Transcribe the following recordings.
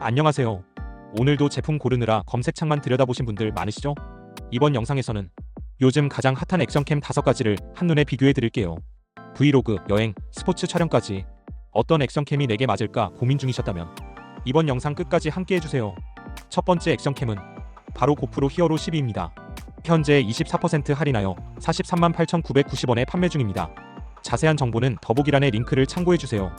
안녕하세요. 오늘도 제품 고르느라 검색창만 들여다보신 분들 많으시죠? 이번 영상에서는 요즘 가장 핫한 액션캠 5가지를 한눈에 비교해 드릴게요. 브이로그, 여행, 스포츠 촬영까지 어떤 액션캠이 내게 맞을까 고민 중이셨다면 이번 영상 끝까지 함께 해주세요. 첫 번째 액션캠은 바로 고프로 히어로 12입니다. 현재 24% 할인하여 43만 8,990원에 판매 중입니다. 자세한 정보는 더보기란의 링크를 참고해주세요.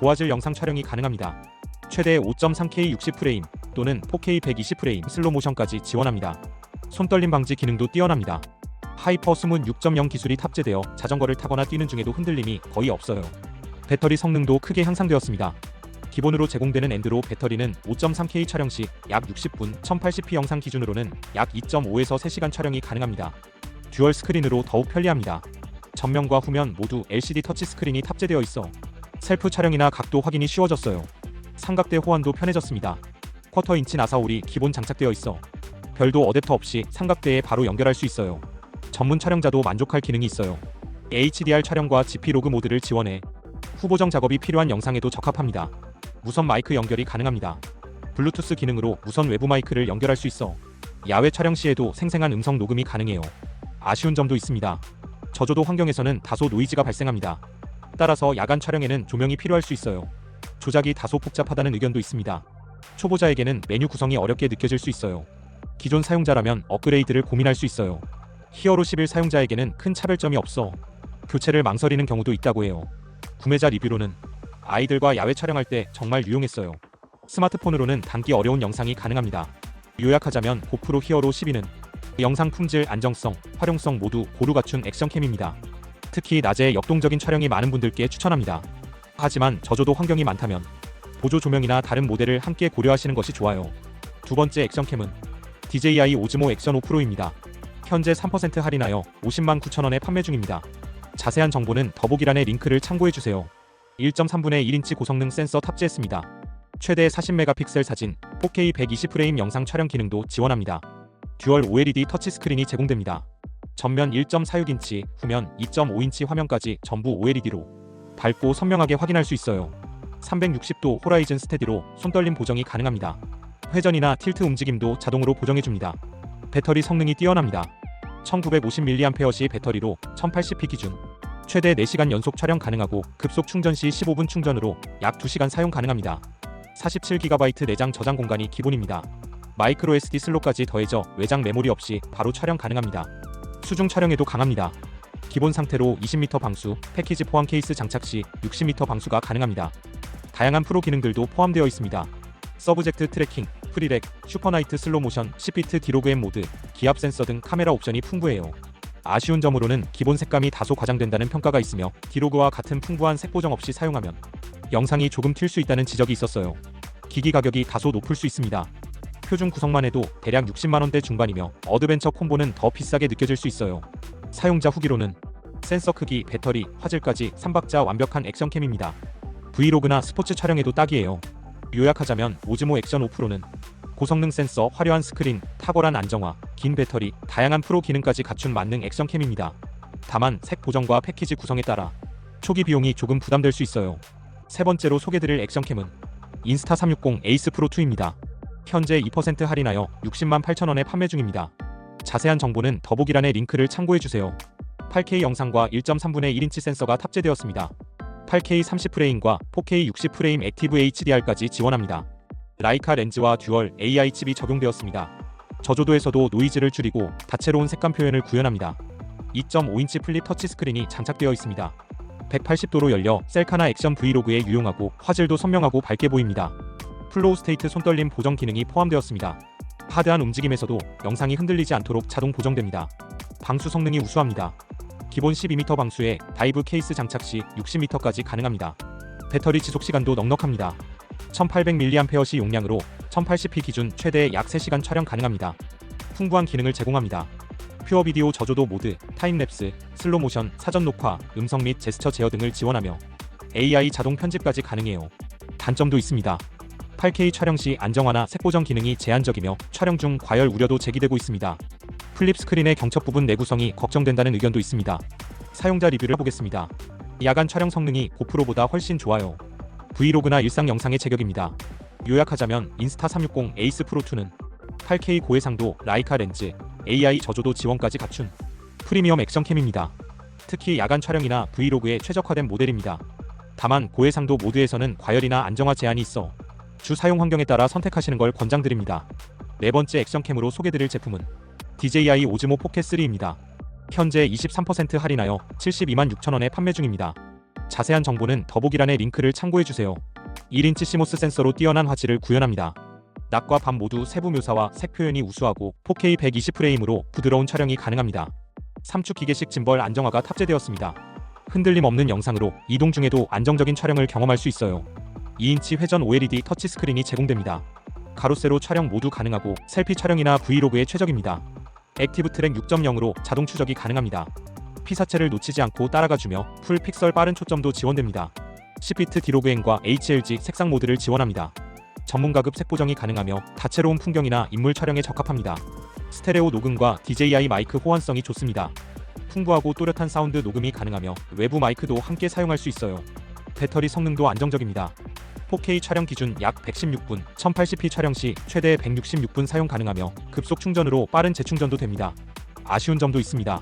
고화질 영상 촬영이 가능합니다. 최대 5.3K 60프레임 또는 4K 120프레임 슬로모션까지 지원합니다. 손떨림 방지 기능도 뛰어납니다. 하이퍼 스문 6.0 기술이 탑재되어 자전거를 타거나 뛰는 중에도 흔들림이 거의 없어요. 배터리 성능도 크게 향상되었습니다. 기본으로 제공되는 엔드로 배터리는 5.3K 촬영 시 약 60분, 1080p 영상 기준으로는 약 2.5에서 3시간 촬영이 가능합니다. 듀얼 스크린으로 더욱 편리합니다. 전면과 후면 모두 LCD 터치 스크린이 탑재되어 있어 셀프 촬영이나 각도 확인이 쉬워졌어요. 삼각대 호환도 편해졌습니다. 쿼터 인치 나사홀이 기본 장착되어 있어 별도 어댑터 없이 삼각대에 바로 연결할 수 있어요. 전문 촬영자도 만족할 기능이 있어요. HDR 촬영과 GP 로그 모드를 지원해 후보정 작업이 필요한 영상에도 적합합니다. 무선 마이크 연결이 가능합니다. 블루투스 기능으로 무선 외부 마이크를 연결할 수 있어 야외 촬영 시에도 생생한 음성 녹음이 가능해요. 아쉬운 점도 있습니다. 저조도 환경에서는 다소 노이즈가 발생합니다. 따라서 야간 촬영에는 조명이 필요할 수 있어요. 조작이 다소 복잡하다는 의견도 있습니다. 초보자에게는 메뉴 구성이 어렵게 느껴질 수 있어요. 기존 사용자라면 업그레이드를 고민할 수 있어요. 히어로 11 사용자에게는 큰 차별점이 없어 교체를 망설이는 경우도 있다고 해요. 구매자 리뷰로는 아이들과 야외 촬영할 때 정말 유용했어요. 스마트폰으로는 담기 어려운 영상이 가능합니다. 요약하자면 고프로 히어로 12는 영상 품질, 안정성, 활용성 모두 고루 갖춘 액션캠입니다. 특히 낮에 역동적인 촬영이 많은 분들께 추천합니다. 하지만 저조도 환경이 많다면 보조 조명이나 다른 모델을 함께 고려하시는 것이 좋아요. 두 번째 액션캠은 DJI 오즈모 액션 5 프로입니다. 현재 3% 할인하여 50만 9천원에 판매 중입니다. 자세한 정보는 더보기란의 링크를 참고해주세요. 1.3분의 1인치 고성능 센서 탑재했습니다. 최대 40메가픽셀 사진, 4K 120프레임 영상 촬영 기능도 지원합니다. 듀얼 OLED 터치 스크린이 제공됩니다. 전면 1.46인치, 후면 2.5인치 화면까지 전부 OLED로 밝고 선명하게 확인할 수 있어요. 360도 호라이즌 스테디로 손떨림 보정이 가능합니다. 회전이나 틸트 움직임도 자동으로 보정해줍니다. 배터리 성능이 뛰어납니다. 1950mAh 배터리로 1080p 기준 최대 4시간 연속 촬영 가능하고 급속 충전 시 15분 충전으로 약 2시간 사용 가능합니다. 47GB 내장 저장 공간이 기본입니다. 마이크로 SD 슬롯까지 더해져 외장 메모리 없이 바로 촬영 가능합니다. 수중 촬영에도 강합니다. 기본 상태로 20m 방수, 패키지 포함 케이스 장착 시 60m 방수가 가능합니다. 다양한 프로 기능들도 포함되어 있습니다. 서브젝트 트래킹, 프리렉, 슈퍼나이트 슬로모션, 10비트 디로그엠 모드, 기압 센서 등 카메라 옵션이 풍부해요. 아쉬운 점으로는 기본 색감이 다소 과장된다는 평가가 있으며 디로그와 같은 풍부한 색 보정 없이 사용하면 영상이 조금 튈 수 있다는 지적이 있었어요. 기기 가격이 다소 높을 수 있습니다. 표준 구성만 해도 대략 60만원대 중반이며 어드벤처 콤보는 더 비싸게 느껴질 수 있어요. 사용자 후기로는 센서 크기, 배터리, 화질까지 3박자 완벽한 액션캠입니다. 브이로그나 스포츠 촬영에도 딱이에요. 요약하자면 오즈모 액션 5 프로는 고성능 센서, 화려한 스크린, 탁월한 안정화, 긴 배터리, 다양한 프로 기능까지 갖춘 만능 액션캠입니다. 다만 색 보정과 패키지 구성에 따라 초기 비용이 조금 부담될 수 있어요. 세 번째로 소개드릴 액션캠은 인스타 360 에이스 프로 2입니다. 현재 2% 할인하여 60만 8천 원에 판매 중입니다. 자세한 정보는 더보기란의 링크를 참고해주세요. 8K 영상과 1.3분의 1인치 센서가 탑재되었습니다. 8K 30프레임과 4K 60프레임 액티브 HDR까지 지원합니다. 라이카 렌즈와 듀얼 AI 칩이 적용되었습니다. 저조도에서도 노이즈를 줄이고 다채로운 색감 표현을 구현합니다. 2.5인치 플립 터치 스크린이 장착되어 있습니다. 180도로 열려 셀카나 액션 브이로그에 유용하고 화질도 선명하고 밝게 보입니다. 플로우 스테이트 손떨림 보정 기능이 포함되었습니다. 하드한 움직임에서도 영상이 흔들리지 않도록 자동 보정됩니다. 방수 성능이 우수합니다. 기본 12m 방수에 다이브 케이스 장착 시 60m까지 가능합니다. 배터리 지속 시간도 넉넉합니다. 1800mAh 용량으로 1080p 기준 최대 약 3시간 촬영 가능합니다. 풍부한 기능을 제공합니다. 퓨어 비디오 저조도 모드, 타임랩스, 슬로 모션, 사전 녹화, 음성 및 제스처 제어 등을 지원하며 AI 자동 편집까지 가능해요. 단점도 있습니다. 8K 촬영 시 안정화나 색보정 기능이 제한적이며 촬영 중 과열 우려도 제기되고 있습니다. 플립 스크린의 경첩 부분 내구성이 걱정된다는 의견도 있습니다. 사용자 리뷰를 보겠습니다. 야간 촬영 성능이 고프로보다 훨씬 좋아요. 브이로그나 일상 영상의 제격입니다. 요약하자면 인스타 360 에이스 프로2는 8K 고해상도 라이카 렌즈, AI 저조도 지원까지 갖춘 프리미엄 액션캠입니다. 특히 야간 촬영이나 브이로그에 최적화된 모델입니다. 다만 고해상도 모드에서는 과열이나 안정화 제한이 있어 주 사용 환경에 따라 선택하시는 걸 권장드립니다. 네 번째 액션캠으로 소개드릴 제품은 DJI 오즈모 포켓 3입니다. 현재 23% 할인하여 72만 6천원에 판매 중입니다. 자세한 정보는 더보기란의 링크를 참고해주세요. 1인치 시모스 센서로 뛰어난 화질을 구현합니다. 낮과 밤 모두 세부 묘사와 색 표현이 우수하고 4K 120프레임으로 부드러운 촬영이 가능합니다. 3축 기계식 짐벌 안정화가 탑재되었습니다. 흔들림 없는 영상으로 이동 중에도 안정적인 촬영을 경험할 수 있어요. 2인치 회전 OLED 터치 스크린이 제공됩니다. 가로세로 촬영 모두 가능하고 셀피 촬영이나 브이로그에 최적입니다. 액티브 트랙 6.0으로 자동 추적이 가능합니다. 피사체를 놓치지 않고 따라가주며 풀 픽셀 빠른 초점도 지원됩니다. 10비트 디로그행과 HLG 색상 모드를 지원합니다. 전문가급 색 보정이 가능하며 다채로운 풍경이나 인물 촬영에 적합합니다. 스테레오 녹음과 DJI 마이크 호환성이 좋습니다. 풍부하고 또렷한 사운드 녹음이 가능하며 외부 마이크도 함께 사용할 수 있어요. 배터리 성능도 안정적입니다. 4K 촬영 기준 약 116분, 1080p 촬영 시 최대 166분 사용 가능하며 급속 충전으로 빠른 재충전도 됩니다. 아쉬운 점도 있습니다.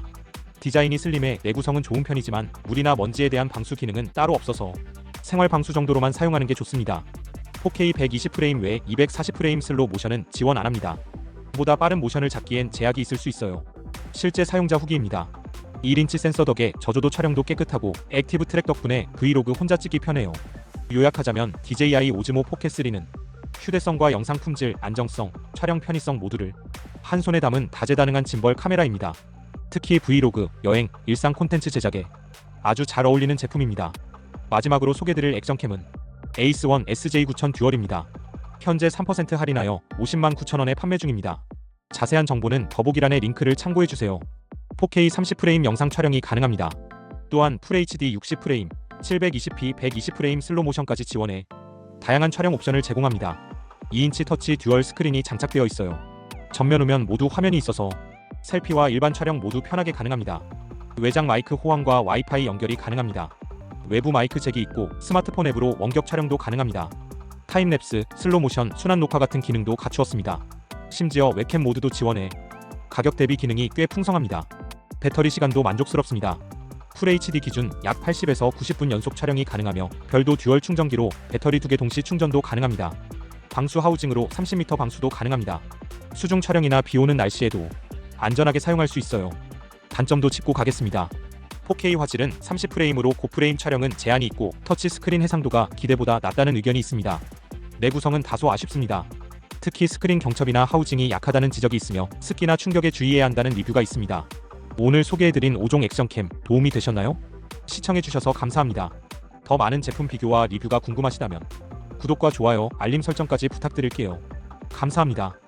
디자인이 슬림해 내구성은 좋은 편이지만 물이나 먼지에 대한 방수 기능은 따로 없어서 생활 방수 정도로만 사용하는 게 좋습니다. 4K 120프레임 외 240프레임 슬로 모션은 지원 안 합니다. 보다 빠른 모션을 잡기엔 제약이 있을 수 있어요. 실제 사용자 후기입니다. 1인치 센서 덕에 저조도 촬영도 깨끗하고 액티브 트랙 덕분에 브이로그 혼자 찍기 편해요. 요약하자면 DJI 오즈모 포켓 3는 휴대성과 영상 품질, 안정성, 촬영 편의성 모두를 한 손에 담은 다재다능한 짐벌 카메라입니다. 특히 브이로그, 여행, 일상 콘텐츠 제작에 아주 잘 어울리는 제품입니다. 마지막으로 소개드릴 액션캠은 에이스1 SJ9000 듀얼입니다. 현재 3% 할인하여 50만 9천원에 판매 중입니다. 자세한 정보는 더보기란의 링크를 참고해주세요. 4K 30프레임 영상 촬영이 가능합니다. 또한 FHD 60프레임, 720p 120프레임 슬로 모션까지 지원해 다양한 촬영 옵션을 제공합니다. 2인치 터치 듀얼 스크린이 장착되어 있어요. 전면 후면 모두 화면이 있어서 셀피와 일반 촬영 모두 편하게 가능합니다. 외장 마이크 호환과 와이파이 연결이 가능합니다. 외부 마이크 잭이 있고 스마트폰 앱으로 원격 촬영도 가능합니다. 타임랩스, 슬로모션, 순환 녹화 같은 기능도 갖추었습니다. 심지어 웹캠 모드도 지원해 가격 대비 기능이 꽤 풍성합니다. 배터리 시간도 만족스럽습니다. FHD 기준 약 80에서 90분 연속 촬영이 가능하며 별도 듀얼 충전기로 배터리 두 개 동시 충전도 가능합니다. 방수 하우징으로 30m 방수도 가능합니다. 수중 촬영이나 비 오는 날씨에도 안전하게 사용할 수 있어요. 단점도 짚고 가겠습니다. 4K 화질은 30프레임으로 고프레임 촬영은 제한이 있고 터치 스크린 해상도가 기대보다 낮다는 의견이 있습니다. 내구성은 다소 아쉽습니다. 특히 스크린 경첩이나 하우징이 약하다는 지적이 있으며 습기나 충격에 주의해야 한다는 리뷰가 있습니다. 오늘 소개해드린 5종 액션캠 도움이 되셨나요? 시청해주셔서 감사합니다. 더 많은 제품 비교와 리뷰가 궁금하시다면 구독과 좋아요, 알림 설정까지 부탁드릴게요. 감사합니다.